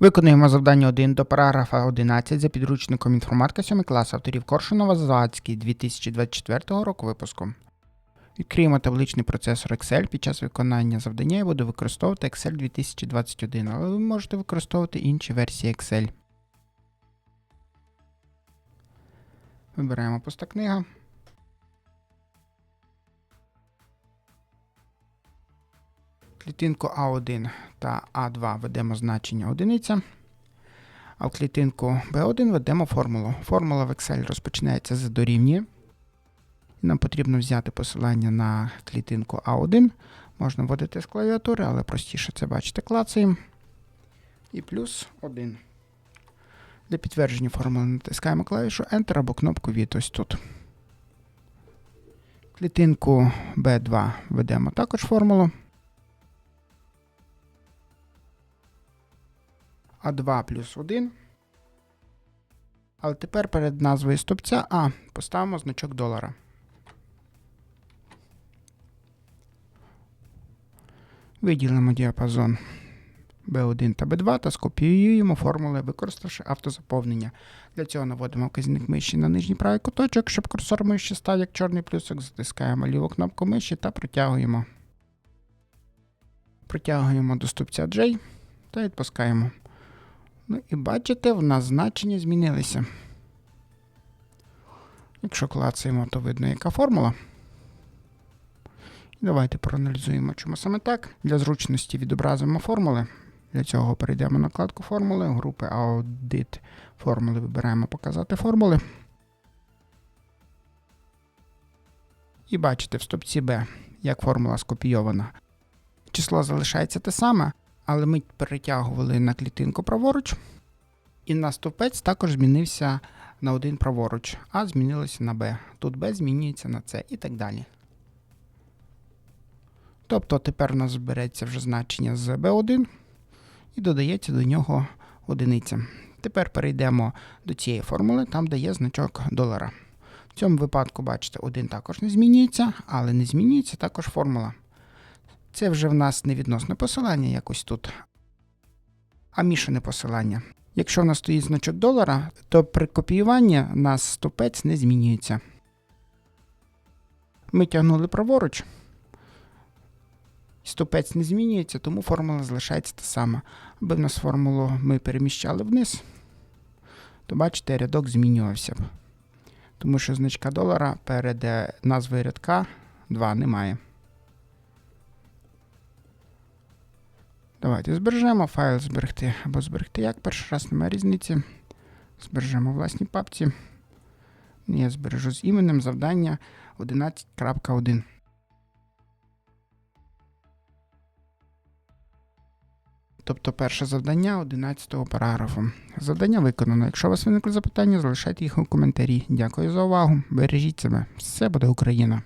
Виконуємо завдання 1 до параграфа 11 за підручником інформатика 7 клас авторів Коршунова Завадський 2024 року випуску. Відкриємо табличний процесор Excel під час виконання завдання я буду використовувати Excel 2021, але ви можете використовувати інші версії Excel. Вибираємо пуста книга. Клітинку А1 та А2 ведемо значення одиниця, а в клітинку B1 ведемо формулу. Формула в Excel розпочинається з дорівнює. Нам потрібно взяти посилання на клітинку А1. Можна вводити з клавіатури, але простіше це бачите клацаємо. І плюс 1. Для підтвердження формули натискаємо клавішу Enter або кнопку від ось тут. Клітинку B2 ведемо також формулу. А2 плюс 1. Але тепер перед назвою стопця А поставимо значок долара. Виділимо діапазон B1 та B2 та скопіюємо формули, використавши автозаповнення. Для цього наводимо вказівник миші на нижній правий куточок, щоб курсор миші став як чорний плюсик, затискаємо ліву кнопку миші та протягуємо. Протягуємо до стопця J та відпускаємо. Ну і бачите, в нас значення змінилися. Якщо клацаємо, то видно, яка формула. Давайте проаналізуємо, чому саме так. Для зручності відобразимо формули. Для цього перейдемо на вкладку формули, групи Audit формули вибираємо Показати формули. І бачите в стопці B, як формула скопійована. Число залишається те саме, але ми перетягували на клітинку праворуч. І на стовпець також змінився на один праворуч, а змінилося на B. Тут B змінюється на C і так далі. Тобто тепер у нас збереться вже значення з B1 і додається до нього одиниця. Тепер перейдемо до цієї формули, там де є значок долара. В цьому випадку, бачите, 1 також не змінюється, але не змінюється також формула. Це вже в нас не відносне посилання якось тут, а мішане посилання. Якщо в нас стоїть значок долара, то при копіюванні у нас стопець не змінюється. Ми тягнули праворуч. Стопець не змінюється, тому формула залишається та сама. Аби в нас формулу ми переміщали вниз, то бачите, рядок змінювався б. Тому що значка долара перед е, назвою рядка 2 немає. Давайте збережемо файл зберегти або зберегти як. Перший раз немає різниці. Збережемо власній папці. Я збережу з іменем завдання 11.1. Тобто перше завдання 11 параграфу. Завдання виконано. Якщо у вас виникли запитання, залишайте їх у коментарі. Дякую за увагу. Бережіть себе. Все буде Україна!